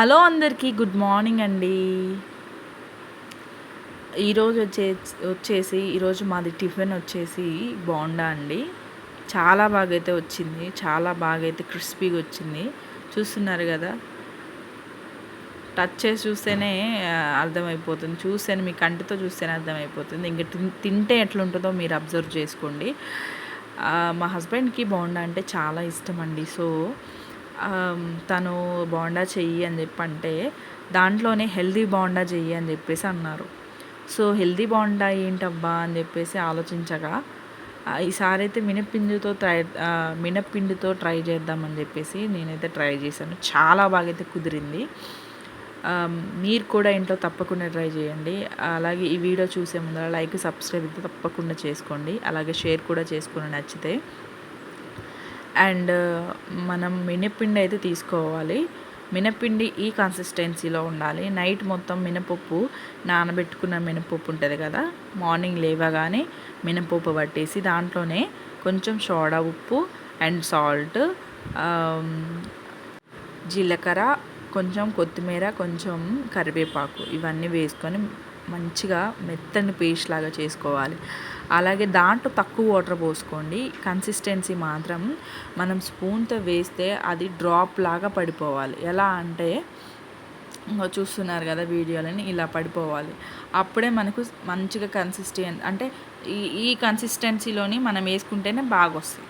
Hello అందరికీ good morning అండి. ఈరోజు వచ్చే వచ్చేసి ఈరోజు మాది టిఫిన్ వచ్చేసి బోండా అండి. చాలా బాగా అయితే వచ్చింది. చాలా బాగా అయితే క్రిస్పీగా వచ్చింది. చూస్తున్నారు కదా? టచ్ చేసి చూస్తేనే అర్థమైపోతుంది. చూస్తేనే మీ కంటితో చూస్తేనే అర్థమైపోతుంది. ఇంకా తింటే ఎట్లుంటుందో మీరు అబ్జర్వ్ చేసుకోండి. మా హస్బెండ్కి బోండా అంటే చాలా ఇష్టం అండి. సో తను బోండా చెయ్యి అని చెప్పి అంటే దాంట్లోనే హెల్దీ బోండా చెయ్యి అని చెప్పేసి అన్నారు. సో హెల్దీ బోండా ఏంటబ్బా అని చెప్పేసి ఆలోచించగా ఈసారి అయితే మినపిండితో ట్రై మినపిండితో ట్రై చేద్దామని చెప్పేసి నేనైతే ట్రై చేశాను. చాలా బాగా అయితే కుదిరింది మీరు కూడా ఇంట్లో తప్పకుండా ట్రై చేయండి. అలాగే ఈ వీడియో చూసే ముందర లైక్ సబ్స్క్రైబ్ అయితే తప్పకుండా చేసుకోండి. అలాగే షేర్ కూడా చేసుకోండి నచ్చితే. అండ్ మనం మినపిండి అయితే తీసుకోవాలి. మినపిండి ఈ కన్సిస్టెన్సీలో ఉండాలి. నైట్ మొత్తం మినపప్పు నానబెట్టుకున్న మినపప్పు ఉంటుంది కదా మార్నింగ్ లేవగానే మినపప్పు పట్టేసి దాంట్లోనే కొంచెం సోడా ఉప్పు అండ్ సాల్ట్ జీలకర్ర కొంచెం కొత్తిమీర కొంచెం కరివేపాకు ఇవన్నీ వేసుకొని మంచిగా మెత్తని పేస్ట్ లాగా చేసుకోవాలి. అలాగే దాంట్లో తక్కువ వాటర్ పోసుకోండి. కన్సిస్టెన్సీ మాత్రం మనం స్పూన్తో వేస్తే అది డ్రాప్ లాగా పడిపోవాలి. ఎలా అంటే చూస్తున్నారు కదా వీడియోలని ఇలా పడిపోవాలి. అప్పుడే మనకు మంచిగా కన్సిస్టెన్ అంటే ఈ ఈ కన్సిస్టెన్సీలోని మనం వేసుకుంటేనే బాగా వస్తుంది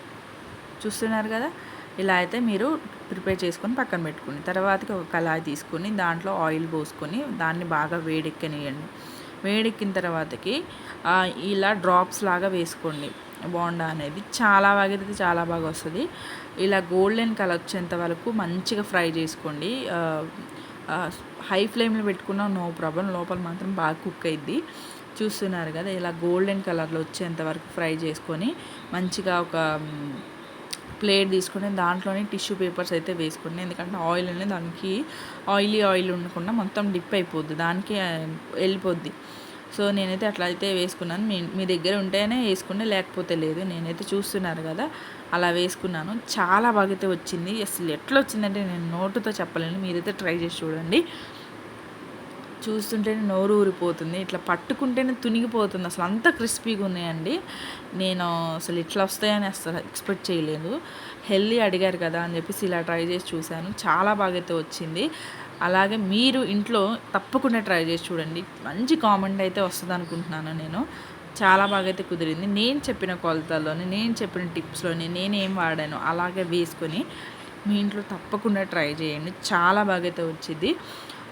చూస్తున్నారు కదా? ఇలా అయితే మీరు ప్రిపేర్ చేసుకొని పక్కన పెట్టుకుని తర్వాతకి ఒక కళాయి తీసుకొని దాంట్లో ఆయిల్ పోసుకొని దాన్ని బాగా వేడెక్కనియండి వేడెక్కిన తర్వాతకి ఇలా డ్రాప్స్ లాగా వేసుకోండి. బోండా అనేది చాలా బాగా అయితే చాలా బాగా వస్తుంది ఇలా గోల్డెన్ కలర్ వచ్చేంత వరకు మంచిగా ఫ్రై చేసుకోండి. హై ఫ్లేమ్లో పెట్టుకున్నా నో ప్రాబ్లం లోపల మాత్రం బాగా కుక్ అయింది చూస్తున్నారు కదా ఇలా గోల్డెన్ కలర్లో వచ్చేంత వరకు ఫ్రై చేసుకొని మంచిగా ఒక ప్లేట్ తీసుకుని దాంట్లోనే టిష్యూ పేపర్స్ అయితే వేసుకుని ఎందుకంటే ఆయిల్ అనేది దానికి ఆయిలీ ఆయిల్ ఉండకుండా మొత్తం డిప్ అయిపోద్ది. దానికి వెళ్ళిపోద్ది. సో నేనైతే అట్లా అయితే వేసుకున్నాను. మీ మీ దగ్గర ఉంటేనే వేసుకునే లేకపోతే లేదు. నేనైతే చూస్తున్నారు కదా అలా వేసుకున్నాను. చాలా బాగా అయితే వచ్చింది. అసలు ఎట్లా వచ్చిందంటే నేను నోటుతో చెప్పలేను. మీరైతే ట్రై చేసి చూడండి. చూస్తుంటేనే నోరు ఊరిపోతుంది ఇట్లా పట్టుకుంటేనే తునిగిపోతుంది. అసలు అంత క్రిస్పీగా ఉన్నాయండి. నేను అసలు ఇట్లా వస్తాయని అసలు ఎక్స్పెక్ట్ చేయలేదు. హెల్దీ అడిగారు కదా అని చెప్పేసి ఇలా ట్రై చేసి చూశాను. చాలా బాగా అయితే వచ్చింది. అలాగే మీరు ఇంట్లో తప్పకుండా ట్రై చేసి చూడండి. మంచి కామెంట్ అయితే వస్తుంది అనుకుంటున్నాను నేను. చాలా బాగా అయితే కుదిరింది. నేను చెప్పిన కొలతల్లోని నేను చెప్పిన టిప్స్లోని నేనేం వాడాను అలాగే వేసుకొని మీ ఇంట్లో తప్పకుండా ట్రై చేయండి. చాలా బాగా అయితే వచ్చింది.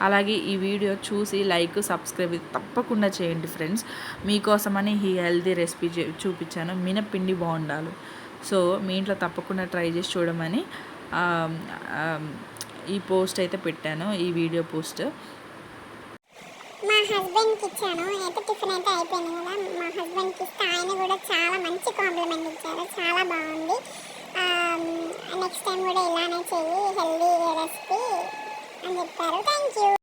అలాగే ఈ వీడియో చూసి లైక్ సబ్స్క్రైబ్ తప్పకుండా చేయండి ఫ్రెండ్స్. మీకోసమని ఈ హెల్తీ రెసిపీ చూపించాను. మినపిండి బాగుండాలి సో మీ ఇంట్లో తప్పకుండా ట్రై చేసి చూడమని ఈ పోస్ట్ అయితే పెట్టాను ఈ వీడియో పోస్ట్. మా హస్బెండ్కి ఇచ్చాను. అయితే టిఫిన్ అయితే అయిపోయింది కదా. మా హస్బెండ్కి ఇస్తే ఆయన కూడా చాలా మంచి కాంప్లిమెంట్ ఇచ్చారు. చాలా బాగుంది. నెక్స్ట్ టైం కూడా ఇలానే చెయ్యి. Healthy recipe. and a better thank you.